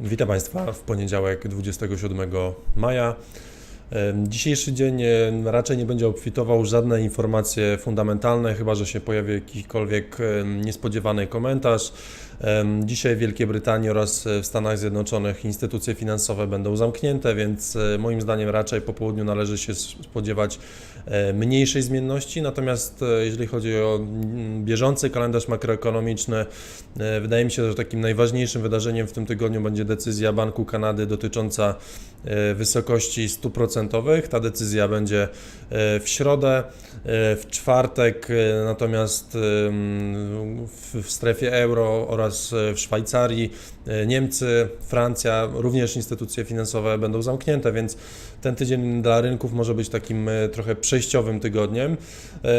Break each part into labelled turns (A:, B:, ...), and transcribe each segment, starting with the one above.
A: Witam Państwa w poniedziałek 27 maja. Dzisiejszy dzień raczej nie będzie obfitował żadne informacje fundamentalne, chyba że się pojawi jakikolwiek niespodziewany komentarz. Dzisiaj w Wielkiej Brytanii oraz w Stanach Zjednoczonych instytucje finansowe będą zamknięte, więc e, moim zdaniem raczej po południu należy się spodziewać e, mniejszej zmienności. Natomiast e, jeżeli chodzi o bieżący kalendarz makroekonomiczny, wydaje mi się, że takim najważniejszym wydarzeniem w tym tygodniu będzie decyzja Banku Kanady dotycząca wysokości stóp procentowych. Ta decyzja będzie e, w środę, e, w czwartek, e, natomiast w, strefie euro oraz w Szwajcarii, Niemcy, Francja, również instytucje finansowe będą zamknięte, więc ten tydzień dla rynków może być takim trochę przejściowym tygodniem.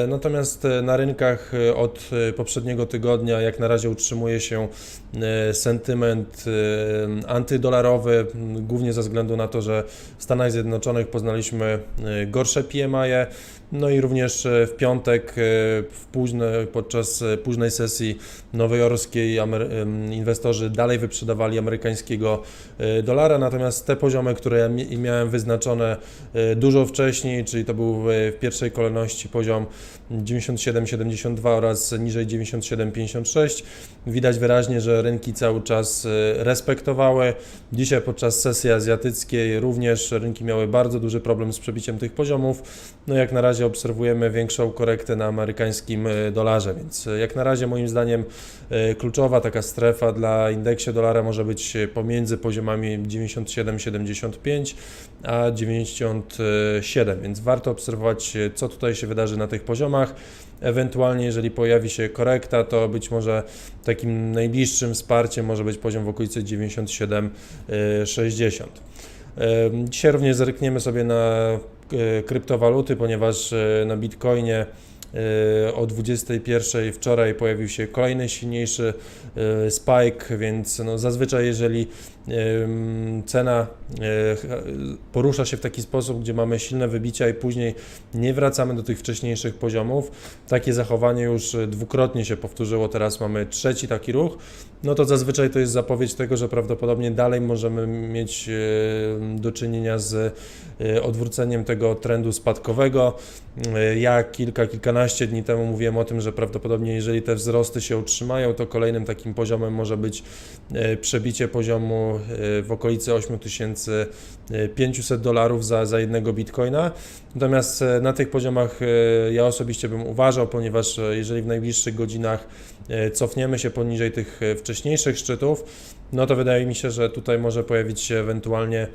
A: Natomiast na rynkach od poprzedniego tygodnia jak na razie utrzymuje się sentyment antydolarowy, głównie ze względu na to, że w Stanach Zjednoczonych poznaliśmy e, gorsze PMI, no i również e, w piątek e, w późne, podczas e, późnej sesji nowojorskiej inwestorzy dalej wyprzedawali amerykańskiego dolara, natomiast te poziomy, które miałem wyznaczone dużo wcześniej, czyli to był w pierwszej kolejności poziom 97,72 oraz niżej 97,56. Widać wyraźnie, że rynki cały czas respektowały. Dzisiaj podczas sesji azjatyckiej również rynki miały bardzo duży problem z przebiciem tych poziomów. No jak na razie obserwujemy większą korektę na amerykańskim e, dolarze, więc e, jak na razie moim zdaniem e, kluczowa taka strefa dla indeksie dolara może być pomiędzy poziomami 97,75 a 97, więc warto obserwować co tutaj się wydarzy na tych poziomach. Ewentualnie, jeżeli pojawi się korekta, to być może takim najbliższym wsparciem może być poziom w okolicy 97,60. Em, Dzisiaj również zerkniemy sobie na kryptowaluty, ponieważ e, na Bitcoinie e, o 21 wczoraj pojawił się kolejny silniejszy e, spike, więc no zazwyczaj jeżeli cena e, porusza się w taki sposób, gdzie mamy silne wybicia i później nie wracamy do tych wcześniejszych poziomów, takie zachowanie już dwukrotnie się powtórzyło, teraz mamy trzeci taki ruch, no to zazwyczaj to jest zapowiedź tego, że prawdopodobnie dalej możemy mieć e, do czynienia z e, odwróceniem tego trendu spadkowego. Ja kilka, kilkanaście dni temu mówiłem o tym, że prawdopodobnie jeżeli te wzrosty się utrzymają, to kolejnym takim poziomem może być przebicie poziomu e, w okolicy 8500 dolarów za, za jednego bitcoina. Natomiast e, na tych poziomach e, ja osobiście bym uważał, ponieważ jeżeli w najbliższych godzinach cofniemy się poniżej tych wcześniejszych szczytów, no to wydaje mi się, że tutaj może pojawić się ewentualnie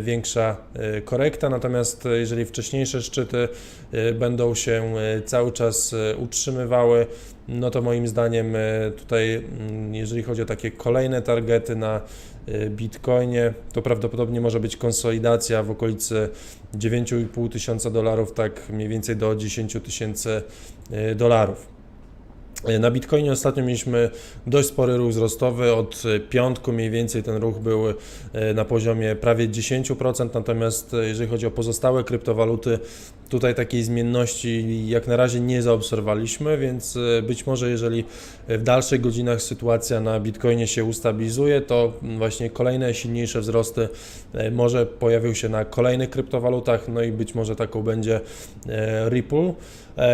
A: większa e, korekta. Natomiast e, jeżeli wcześniejsze szczyty e, będą się e, cały czas e, utrzymywały, no to moim zdaniem e, tutaj, mm, jeżeli chodzi o takie kolejne targety na e, Bitcoinie, to prawdopodobnie może być konsolidacja w okolicy 9,5 tysiąca dolarów, tak mniej więcej do 10 tysięcy e, dolarów. Na Bitcoinie ostatnio mieliśmy dość spory ruch wzrostowy. Od piątku mniej więcej ten ruch był e, na poziomie prawie 10%, natomiast e, jeżeli chodzi o pozostałe kryptowaluty, tutaj takiej zmienności jak na razie nie zaobserwowaliśmy, więc e, być może jeżeli w dalszych godzinach sytuacja na Bitcoinie się ustabilizuje, to właśnie kolejne silniejsze wzrosty e, może pojawią się na kolejnych kryptowalutach, no i być może taką będzie e, Ripple.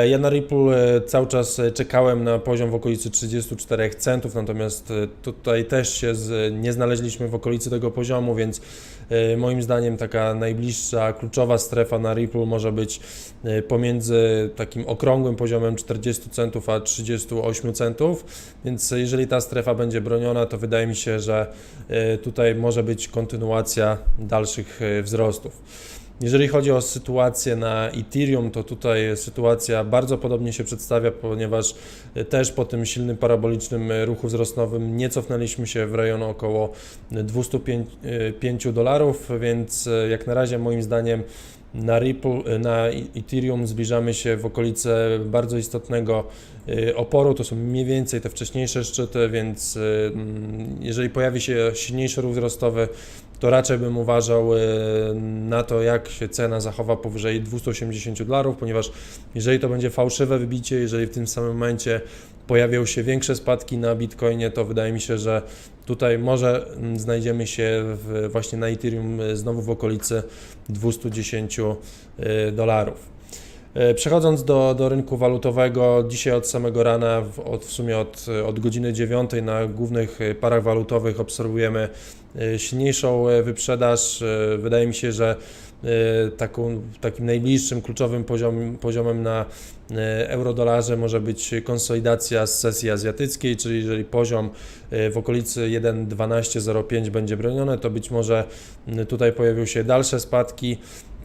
A: Ja na Ripple cały czas czekałem na poziom w okolicy 34 centów, natomiast tutaj też się nie znaleźliśmy w okolicy tego poziomu, więc moim zdaniem taka najbliższa kluczowa strefa na Ripple może być e, pomiędzy takim okrągłym poziomem 40 centów a 38 centów, więc jeżeli ta strefa będzie broniona, to wydaje mi się, że e, tutaj może być kontynuacja dalszych e, wzrostów. Jeżeli chodzi o sytuację na Ethereum, to tutaj sytuacja bardzo podobnie się przedstawia, ponieważ też po tym silnym parabolicznym ruchu wzrostowym nie cofnęliśmy się w rejon około 205 dolarów, więc jak na razie moim zdaniem na Ripple, na Ethereum zbliżamy się w okolice bardzo istotnego y, oporu, to są mniej więcej te wcześniejsze szczyty, więc y, mm, jeżeli pojawi się silniejszy ruch wzrostowy, to raczej bym uważał y, na to, jak się cena zachowa powyżej 280 dolarów, ponieważ jeżeli to będzie fałszywe wybicie, jeżeli w tym samym momencie pojawią się większe spadki na Bitcoinie, to wydaje mi się, że tutaj może mm, znajdziemy się w, właśnie na Ethereum y, znowu w okolicy 210 y, dolarów. E, Przechodząc do, do rynku walutowego, dzisiaj od samego rana, od, w sumie od, od godziny 9 na głównych parach walutowych obserwujemy silniejszą wyprzedaż. Wydaje mi się, że taką, takim najbliższym kluczowym poziom, poziomem na e, euro-dolarze może być konsolidacja z sesji azjatyckiej, czyli jeżeli poziom e, w okolicy 1.1205 będzie broniony, to być może tutaj pojawią się dalsze spadki.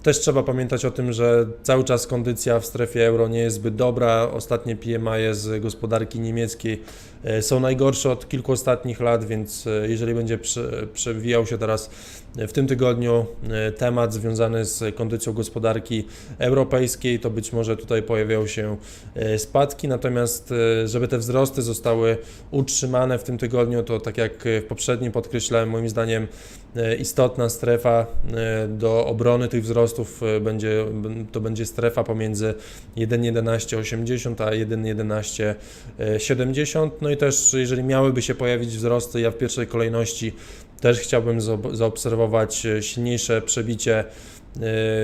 A: Też trzeba pamiętać o tym, że cały czas kondycja w strefie euro nie jest zbyt dobra. Ostatnie PMI z gospodarki niemieckiej e, są najgorsze od kilku ostatnich lat, więc e, jeżeli będzie prze- przewijał się teraz w tym tygodniu e, temat związany z kondycją gospodarki europejskiej, to być może tutaj pojawią się e, spadki. Natomiast, e, żeby te wzrosty zostały utrzymane w tym tygodniu, to tak jak w poprzednim podkreślałem, moim zdaniem e, istotna strefa e, do obrony tych wzrostów e, będzie, to będzie strefa pomiędzy 1,1180 a 1,1170. No i też, jeżeli miałyby się pojawić wzrosty, ja w pierwszej kolejności też chciałbym zaob- zaobserwować e, silniejsze przebicie e,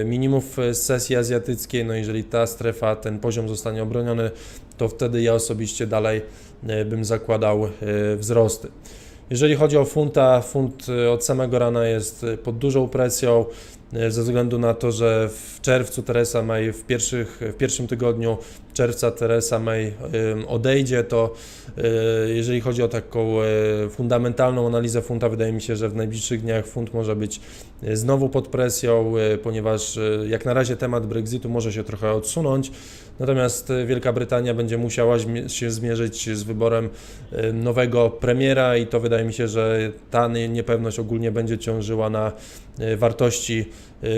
A: minimów z sesji azjatyckiej. No jeżeli ta strefa, ten poziom zostanie obroniony, to wtedy ja osobiście dalej bym zakładał wzrosty. Jeżeli chodzi o funta, funt od samego rana jest pod dużą presją ze względu na to, że w czerwcu Teresa May, w, pierwszych, w pierwszym tygodniu czerwca Teresa May odejdzie, to e, jeżeli chodzi o taką e, fundamentalną analizę funta, wydaje mi się, że w najbliższych dniach funt może być e, znowu pod presją, e, ponieważ e, jak na razie temat Brexitu może się trochę odsunąć, natomiast e, Wielka Brytania będzie musiała się zmierzyć z wyborem e, nowego premiera i to wydaje mi się, że ta nie- niepewność ogólnie będzie ciążyła na e, wartości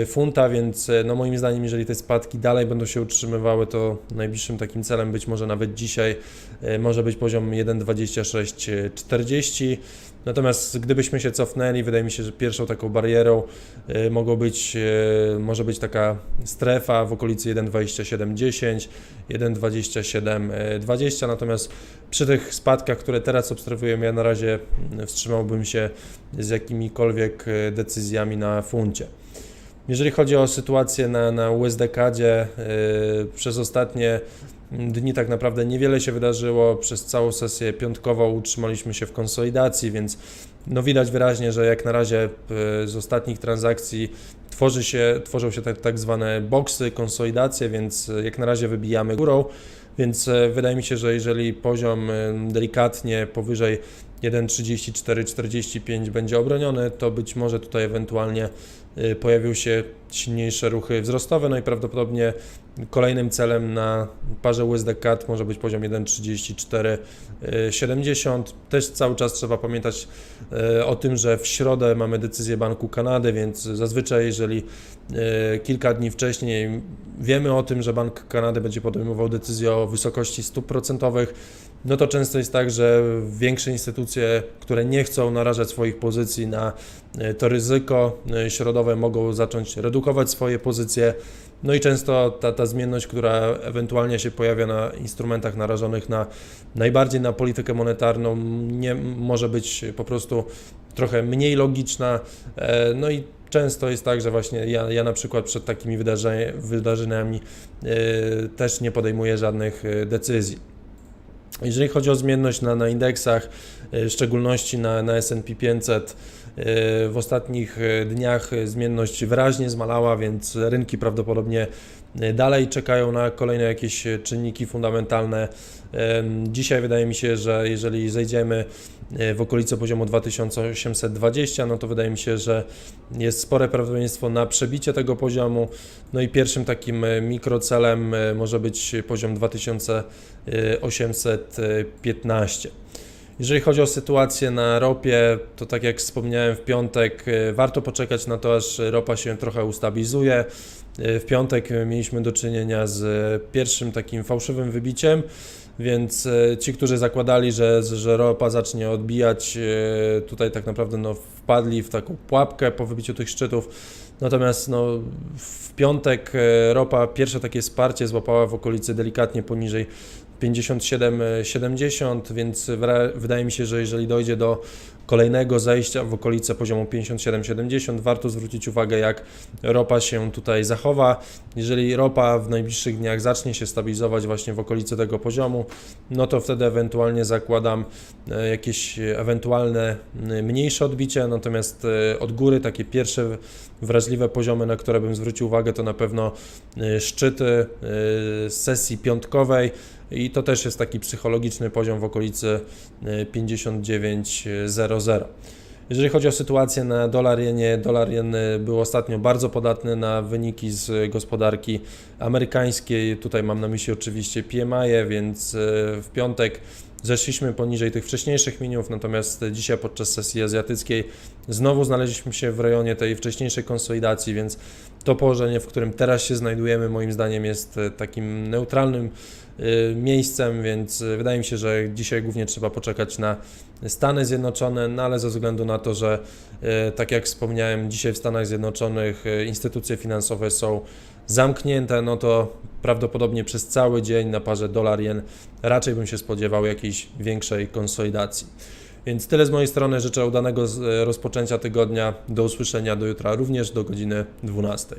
A: funta, więc e, no moim zdaniem, jeżeli te spadki dalej będą się utrzymywały, to najbliższym takim celem być może nawet dzisiaj e, może być poziom 1,2640. Natomiast gdybyśmy się cofnęli, wydaje mi się, że pierwszą taką barierą e, mogło być, może być taka strefa w okolicy 1,2710, 1,2720. Natomiast przy tych spadkach, które teraz obserwujemy, ja na razie mm, wstrzymałbym się z jakimikolwiek decyzjami na funcie. Jeżeli chodzi o sytuację na, na USDK-dzie, yy, przez ostatnie dni tak naprawdę niewiele się wydarzyło. Przez całą sesję piątkową utrzymaliśmy się w konsolidacji, więc no widać wyraźnie, że jak na razie yy, z ostatnich transakcji tworzy się, tworzą się tak, tak zwane boksy, konsolidacje, więc jak na razie wybijamy górą. Więc e, wydaje mi się, że jeżeli poziom e, delikatnie powyżej 1,34-45 będzie obroniony, to być może tutaj ewentualnie y, pojawią się silniejsze ruchy wzrostowe, no i prawdopodobnie kolejnym celem na parze USD CAD może być poziom 1,3470. Też cały czas trzeba pamiętać y, o tym, że w środę mamy decyzję Banku Kanady, więc zazwyczaj jeżeli y, kilka dni wcześniej wiemy o tym, że Bank Kanady będzie podejmował decyzję o wysokości stóp procentowych, no to często jest tak, że większe instytucje, które nie chcą narażać swoich pozycji na e, to ryzyko e, środowe, mogą zacząć redukować swoje pozycje. No i często ta, ta zmienność, która ewentualnie się pojawia na instrumentach narażonych na najbardziej na politykę monetarną, nie może być po prostu trochę mniej logiczna. E, No i często jest tak, że właśnie ja, ja na przykład przed takimi wydarzeniami też nie podejmuję żadnych decyzji. Jeżeli chodzi o zmienność na, na indeksach, e, w szczególności na, na S&P 500, e, w ostatnich e, dniach zmienność wyraźnie zmalała, więc rynki prawdopodobnie dalej czekają na kolejne jakieś czynniki fundamentalne. Dzisiaj wydaje mi się, że jeżeli zejdziemy e, w okolice poziomu 2820, no to wydaje mi się, że jest spore prawdopodobieństwo na przebicie tego poziomu. No i pierwszym takim e, mikrocelem e, może być poziom 2815. Jeżeli chodzi o sytuację na ropie, to tak jak wspomniałem w piątek, e, warto poczekać na to, aż ropa się trochę ustabilizuje. E, W piątek mieliśmy do czynienia z pierwszym takim fałszywym wybiciem, więc e, ci, którzy zakładali, że, że ropa zacznie odbijać, tutaj tak naprawdę no, wpadli w taką pułapkę po wybiciu tych szczytów. Natomiast no, w piątek ropa pierwsze takie wsparcie złapała w okolicy delikatnie poniżej 57,70, więc wydaje mi się, że jeżeli dojdzie do kolejnego zejścia w okolice poziomu 57,70, warto zwrócić uwagę, jak ropa się tutaj zachowa. Jeżeli ropa w najbliższych dniach zacznie się stabilizować właśnie w okolicy tego poziomu, no to wtedy ewentualnie zakładam e, jakieś ewentualne mniejsze odbicie, natomiast e, od góry takie pierwsze wrażliwe poziomy, na które bym zwrócił uwagę, to na pewno e, szczyty sesji piątkowej i to też jest taki psychologiczny poziom w okolicy e, 59,00. Jeżeli chodzi o sytuację na dolar jenie, dolar e, był ostatnio bardzo podatny na wyniki z gospodarki amerykańskiej. Tutaj mam na myśli oczywiście PMI, więc e, w piątek zeszliśmy poniżej tych wcześniejszych minimów, natomiast dzisiaj podczas sesji azjatyckiej znowu znaleźliśmy się w rejonie tej wcześniejszej konsolidacji, więc to położenie, w którym teraz się znajdujemy, moim zdaniem jest e, takim neutralnym y, miejscem, więc y, wydaje mi się, że dzisiaj głównie trzeba poczekać na Stany Zjednoczone, no ale ze względu na to, że tak jak wspomniałem, dzisiaj w Stanach Zjednoczonych instytucje finansowe są zamknięte, no to prawdopodobnie przez cały dzień na parze dolar-jen raczej bym się spodziewał jakiejś większej konsolidacji. Więc tyle z mojej strony. Życzę udanego z- rozpoczęcia tygodnia. Do usłyszenia do jutra, również do godziny 12.